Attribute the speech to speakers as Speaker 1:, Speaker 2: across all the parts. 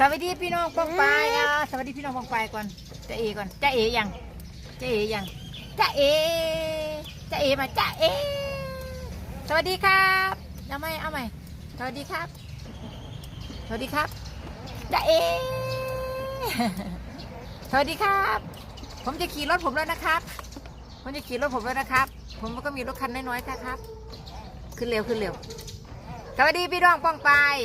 Speaker 1: สวัสดีพี่น้องปองไปายอะสวัสดีพี่น้องปองไปายก่อนจะเอก่อนจะเอยังจะเอยังจะเอจะเอมาจะเอ สวัสดีครับเอาไหมเอาไหมสวัสดีครับ สวัสดีครับจะเอ สวัสดีครับ ผมจะขี่รถผมแล้วนะครับ ผมจะขี่รถผมแล้วนะครับ ผมก็มีรถคันน้อยๆครับ ขึ้นเร็วขึ้นเร็วสวัสดีพี่น้องปองไปาย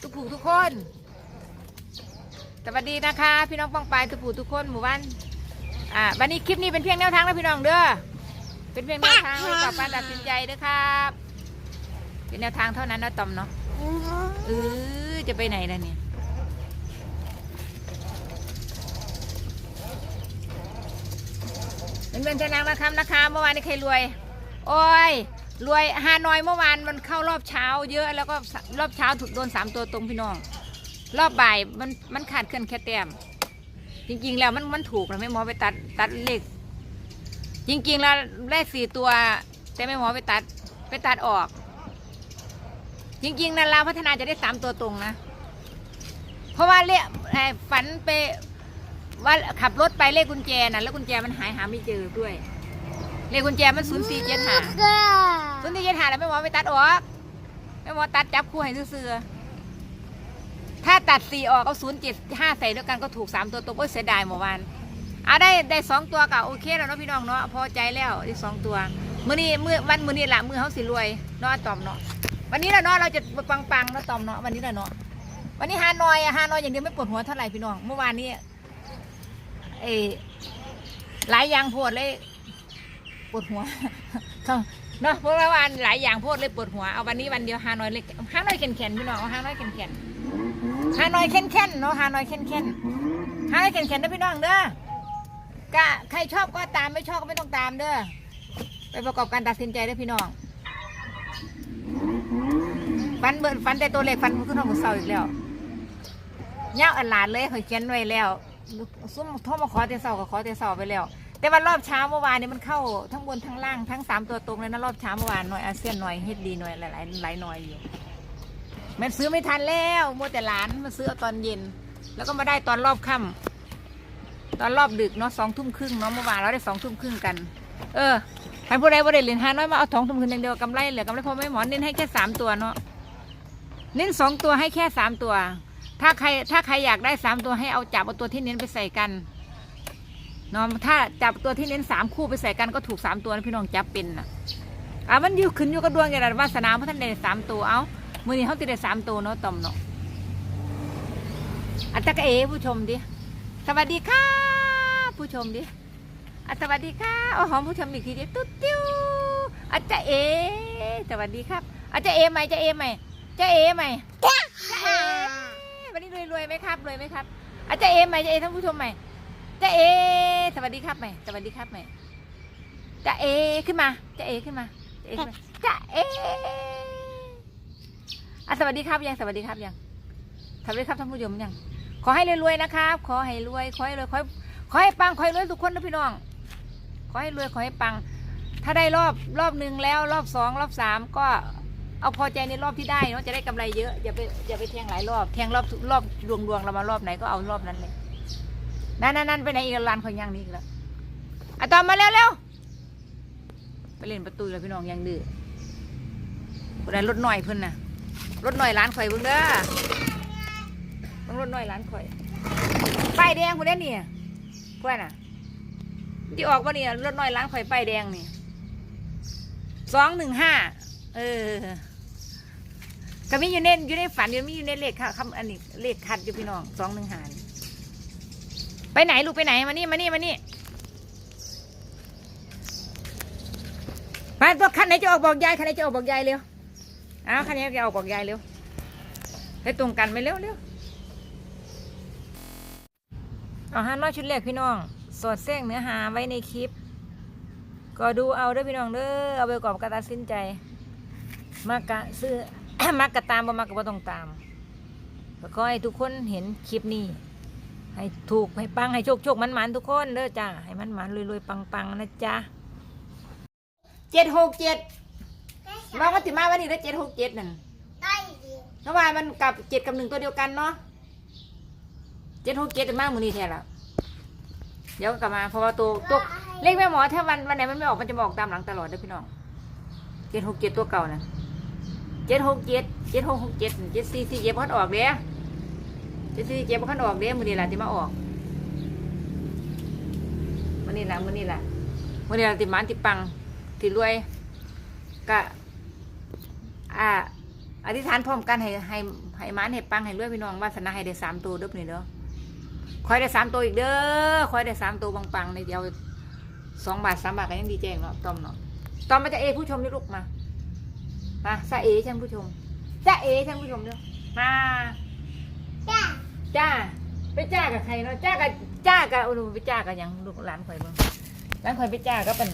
Speaker 1: ทุกผู้ทุกคน สวัสดีนะคะ พี่น้องปองปายทุกผู้ทุกคนหมู่บ้านอ่าวันนี้คลิปนี้เป็นเพียงแนวทางนะพี่น้องเด้อเป็นเพียงแนวทางให้กับการตัดสินใจเด้อครับเป็นแนวทางเท่านั้นนะตอมเนาะเออจะไปไหนล่ะเนี่ยเป็นเพื่อนชนางนะครับนะคะเมื่อวานนี้ใครรวย โอ้ยรวยฮานอยเมื่อวานมันเข้ารอบเช้า เยอะแล้วก็รอบเช้าถูกโดนสามตัวตรงพี่น้อง รอบบ่ายมันมันขาดเคลื่อนแค่แต้มจริง ๆ แล้วมันมันถูกนะไม่หมอไปตัดตัดเลขจริง ๆ แล้วเลขสี่ตัว แต่ไม่หมอไปตัด ไปตัดออก จริง ๆนาราพัฒนาจะได้สามตัวตรงนะ เพราะว่าเลขเอ่อฝันไปว่าขับรถไปเลขกุญแจน่ะแล้วกุญแจมันหายหาไม่เจอด้วย เลขกุญแจมันศูนย์สี่เจ็ดหาศูนย์สี่เจ็ดหาแล้วไม่หมอไปตัดออกไม่หมอตัดจับคู่ให้ซื่อ ถ้าตัดสี่ออกเอาศูนย์เจ็ดห้าใส่ด้วยกันก็ถูกสามตัวตรงโอ้ยเสียดายเมื่อวานเอาได้ได้สองตัวก็โอเคแล้วเนาะพี่น้องเนาะพอใจแล้วได้สองตัวมื้อนี้มือวันมื้อนี้ละมือเขาสิรวยเนาะตอมเนาะวันนี้ละเนาะเราจะปังๆเนาะตอมเนาะวันนี้ละเนาะวันนี้ฮานอยฮานอยอย่างเดียวไม่ปวดหัวเท่าไหร่พี่น้องเมื่อวานนี้เออหลายอย่างโพดเลยปวดหัวเนาะเพราะว่าวันหลายอย่างโพดเลยปวดหัวเอาวันนี้วันเดียวฮานอยเลยฮานอยแข็งๆพี่น้องเอาฮานอยแข็งๆ ฮานอยแข็งๆเนาะฮานอยแข็งๆฮานอยแข็งๆนะพี่น้องเด้อกะใครชอบก็ตามไม่ชอบก็ไม่ต้องตามเด้อไปประกอบการตัดสินใจเด้อพี่น้องฟันเบิร์ฟันแต่ตัวเล็กฟันมันขึ้นห้องมือเศร้าอีกแล้วเงาอันหลานเลยเขาเขียนไว้แล้วซุ่มโทรมาขอแต่เศร้าก็ขอแต่เศร้าไปแล้ว แต่ว่ารอบเช้าเมื่อวานนี้มันเข้าทั้งบนทั้งล่างทั้งสามตัวตรงเลยนะรอบเช้าเมื่อวานหน่อยอาเซียนหน่อยเฮ็ดดีหน่อยหลายหลายหลายหน่อยอยู่ มันซื้อไม่ทันแล้วมัวแต่หลานมาซื้อตอนเย็น แล้วก็มาได้ตอนรอบค่ำตอนรอบดึกเนาะสองทุ่มครึ่งเนาะเมื่อวานเราได้สองทุ่มครึ่งกัน เออใครผู้ใดผู้ใดเหรียญห้าน้อยมาเอาสองทุ่มครึ่งอย่างเดียวกำไรเหลือกำไรพอไม่หมอนเน้นให้แค่สามตัวเนาะเน้นสองตัวให้แค่สามตัว ถ้าใครถ้าใครอยากได้สามตัวให้เอาจับเอาตัวที่เน้นไปใส่กันเนาะถ้าจับตัวที่เน้นสามคู่ไปใส่กันก็ถูกสามตัวนะพี่น้องจับเป็นนะอะมันอยู่ขึ้นอยู่กับดวงอย่างไรวาสนาเพราะท่านได้สามตัวเอา มือนี้เขาติดได้สามตัวเนาะต่อมเนาะอัตตะกะเอผู้ชมดิสวัสดีค่ะ ผู้ชมดิอัตสวัสดีค่ะโอ้หอมผู้ชมอีกทีดิตุ๊ดติ้วอัตจะเอสวัสดีครับอัตจะเอไหม่จะเอไหม่จะเอไหม่จะเอวันนี้รวยรวยไหมครับรวยไหมครับอัตจะเอไหม่จะเอท่านผู้ชมไหม่จะเอสวัสดีครับใหม่สวัสดีครับใหม่จะเอขึ้นมาจะเอขึ้นมาจะเอจะเอ สวัสดีครับยังสวัสดีครับยังสวัสดีครับท่านผู้ชมยังขอให้รวยๆนะครับ ขอให้รวยขอให้รวยขอให้ขอให้ปังขอให้รวยทุกคนนะพี่น้อง ขอให้รวยขอให้ปัง ถ้าได้รอบรอบหนึ่งแล้วรอบสองรอบสามก็เอาพอใจในรอบที่ได้เนาะจะได้กำไรเยอะอย่าไปอย่าไปแทงหลายรอบแทงรอบรอบดวงดวงๆเรามารอบไหนก็เอารอบนั้นเลยนั่นนั่นนั่นไปไหนอีกแล้วร้านขายังนี่อีกแล้วอะตอมมาเร็วเร็วไปเล่นประตูแล้วพี่น้องยังดื้อคนนั้นรถหน่อยเพิ่อนน่ะ รถหน่อยร้านข่อยเบิ่งเด้อบึงรถหน่อยร้านข่อยป้ายแดงคนนี้นี่เพื่อนน่ะ ที่ออกว่านี่รถหน่อยร้านข่อยป้ายแดงนี่สองหนึ่งห้าเออก็มีอยู่ในอยู่ในฝันอยู่มีอยู่ในเลขค่ะคำอันนี้เลขคัดอยู่พี่น้องสองหนึ่งห้านไปไหนลูกไปไหนมานี่มานี่มานี่มาตัวคันไหนจะออกบอกยายคันไหนจะออกบอกยายเร็ว อ้าวคันนี้จะออกบอกยายเร็วให้ตรงกันไหมเร็วเร็วเอาห้าน้อยชุดแรกพี่น้อง สอดแทรกเนื้อหาไว้ในคลิป ก็ดูเอาเด้อพี่น้องเด้อเอาไปประกอบการตัดสินใจมากกะซื้อมักกะตามบ่มักกะบ่ต้องตามก็ขอให้ทุกคนเห็นคลิปนี้ให้ถูกให้ปังให้โชคโชคมันมันทุกคนเด้อจ้าให้มันมันรวยรวยปังปังนะจ๊ะเจ็ดหกเจ็ด เราก็ติมาวันนี้ได้เจ็ดหกเจ็ดนั่น
Speaker 2: ได้ดี
Speaker 1: เมื่อวานมันกับเจ็ดกับหนึ่งตัวเดียวกันเนาะเจ็ดหกเจ็ดมากมือนี้แท้ละเดี๋ยวกลับมาเพราะว่าตัวตัวเลขแม่หมอถ้าวันวันไหนมันไม่ออกมันจะบอกตามหลังตลอดเด้อพี่น้องเจ็ดหกเจ็ดตัวเก่านะเจ็ดหกเจ็ดเจ็ดหกหกเจ็ดเจ็ดสี่สี่เจ็ดพันออกเด้เจ็ดสี่เจ็ดพันออกเด้มือนี้แหละที่มาออกมือนี้แหละมือนี้แหละมือนี้แหละติดหมันติดปังติดรวยกะ อ่าอธิษฐานพร้อมกันให้ให้ให้หมันให้ปังให้รวยพี่น้องวาสนาให้ได้สามตัวเด้อนี่เด้อคอยได้สามตัวอีกเด้อคอยได้สามตัวปังๆในเดียวสองบาทสามบาทก็ยังดีแจ้งเนาะต้อมเนาะต้อมมาจะเอผู้ชมนี่ลูกมามาซาเอท่านผู้ชมจ้าเอท่านผู้ชมเด้อมา
Speaker 2: จ้า
Speaker 1: จ้าไปจ้ากับใครเนาะจ้ากับจ้ากับอุลุไปจ้ากับหยังลูกหลานข่อยเบิ่งร้านข่อยไปจ้ากับเป็น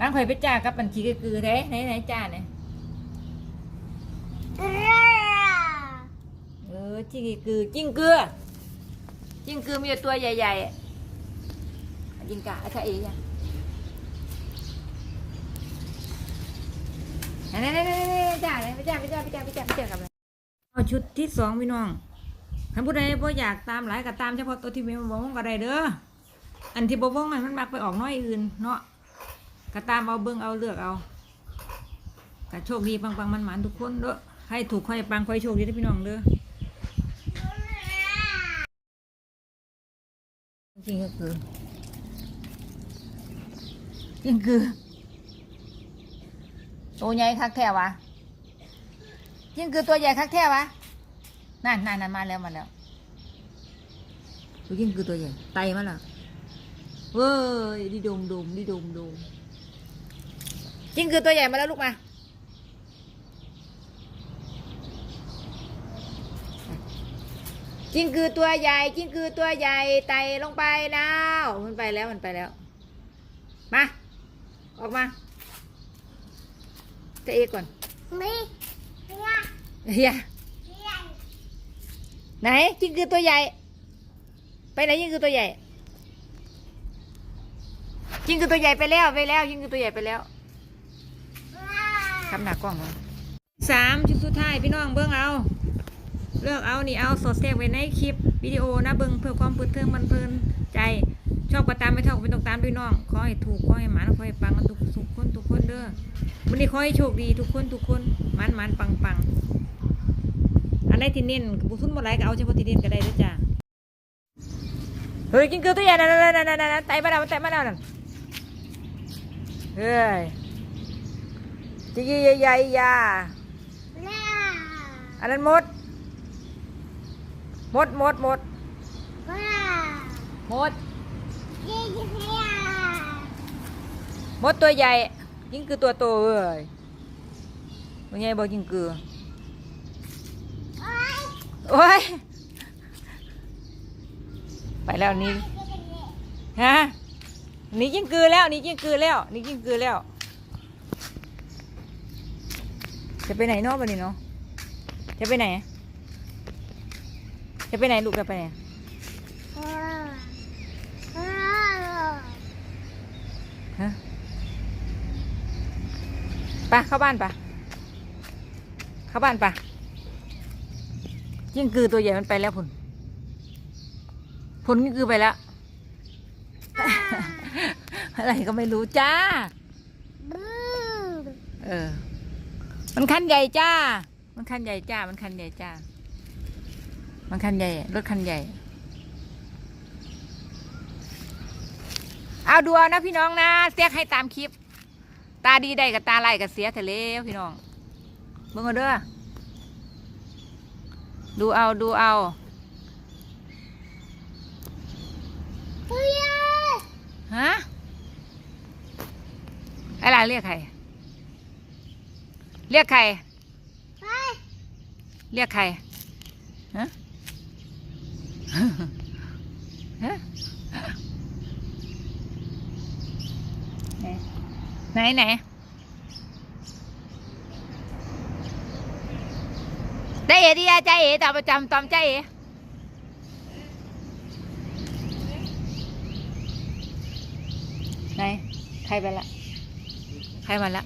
Speaker 1: ร้านข่อยไปจ้ากับเป็นขี้กือๆเด้ไหนไหนจ้าเนี่ย
Speaker 2: เกลือ
Speaker 1: เออ จิ้งกือจิ้งเกลือจิ้งเกลือมีตัวใหญ่ๆจิงกะถ้าเอ๋ยังนั่นๆๆๆจ้าเลยไปจ้าไปจ้าไปจ้าไปจ้าไปจ้ากับอะไรเอาชุดที่สองพี่น้องท่านผู้ใดบ่อยากตามหลายก็ตามเฉพาะตัวที่ม่บ่วงก็ได้เด้ออันที่บ่วงมันมักไปออกน้อยอื่นเนาะก็ตามเอาเบิ่งเอาเลือกเอาก็โชคดีปังๆมันๆทุกคนเด้อใครถูกใครปังใครโชคดีเด้อพี่น้องเด้อ จริงก็คือจริงคือตัวใหญ่คักแท้วะจริงคือตัวใหญ่คักแท้วะนั่นนั่นนั่นมาแล้วมาแล้วตัวจริงคือตัวใหญ่ไตมาแล้วเว้ยดิดมดมดิดมดมจริงคือตัวใหญ่มาแล้วลูกมา จริงคือตัวใหญ่จริงคือตัวใหญ่ไตลงไปแล้วมันไปแล้วมันไปแล้ว มา ออกมาจะเอกก่อน
Speaker 2: มีเกลือ
Speaker 1: เฮีย
Speaker 2: เกลือ
Speaker 1: ไหนจริงคือตัวใหญ่ ไปไหนจริงคือตัวใหญ่จริงคือตัวใหญ่ไปแล้วไปแล้วจริงคือตัวใหญ่ไปแล้วคำหนักกล้องเลยสามชุดสุดท้ายพี่น้องเบิ้งเอา เลือกเอานี่เอาสดแทรกไว้ในคลิปวิดีโอนะเบิ้งเพื่อความเพลิดเพลินมันเพลินใจ ชอบก็ตามไม่เท่าก็ไม่ต้องตามด้วยน้องขอให้ถูกขอให้หมันขอให้ปังกันทุกทุกคนทุกคนเด้อวันนี้ขอให้โชคดีทุกคนทุกคนหมันหมันปังปังอันไหนที่เน้นบบุญทุนบ่ไรก็เอาเฉพาะที่เน้นก็ได้ด้อจ้าเฮ้ยกินเกลือตัวใหญ่นั่นนั่นนั่นนั่นนั่นไตมาแล้วไต่มาแล้วนั่นเฮ้ยจิกใหญ่ๆยา
Speaker 2: เกลือ
Speaker 1: อันนั้นมด มดมดมด
Speaker 2: เกลือ
Speaker 1: มด
Speaker 2: ยิ่งเกลือ
Speaker 1: มดตัวใหญ่ ยิ่งคือตัวโตเอ้ยมันไงบอกยิ่งคือ
Speaker 2: โอ๊ย
Speaker 1: โอ้ยไปแล้วนี่ฮะหนี่ยิ่งคือแล้วหนี่ยิ่งคือแล้วหนี่ยิ่งคือแล้ว จะไปไหนเนาะวันนี้เนาะจะไปไหน จะไปไหนลูกจะไปไหนฮะไปเข้าบ้านปะเข้าบ้านปะยิ่งคือตัวใหญ่มันไปแล้วพุ่นพนยิ่งคือไปแล้ว อะไรก็ไม่รู้จ้าเออ มันคันใหญ่จ้า มันคันใหญ่จ้า มันคันใหญ่จ้า มันคันใหญ่ รถคันใหญ่ เอาดูเอานะพี่น้องนะเสียกให้ตามคลิป ตาดีได้กับตาไล่กับเสียทะเลพี่น้องเบิ่งเอาเด้อดูเอาดูเอา
Speaker 2: เกลือ
Speaker 1: ฮะอะไรเรียกใคร เรียกใคร
Speaker 2: ไป
Speaker 1: เรียกใครฮะฮะ ไหนไหนใจเอ๋ดิยาใจเอ๋ตามประจำตอมใจเอ๋ไหนใครไปละ ใครมาละ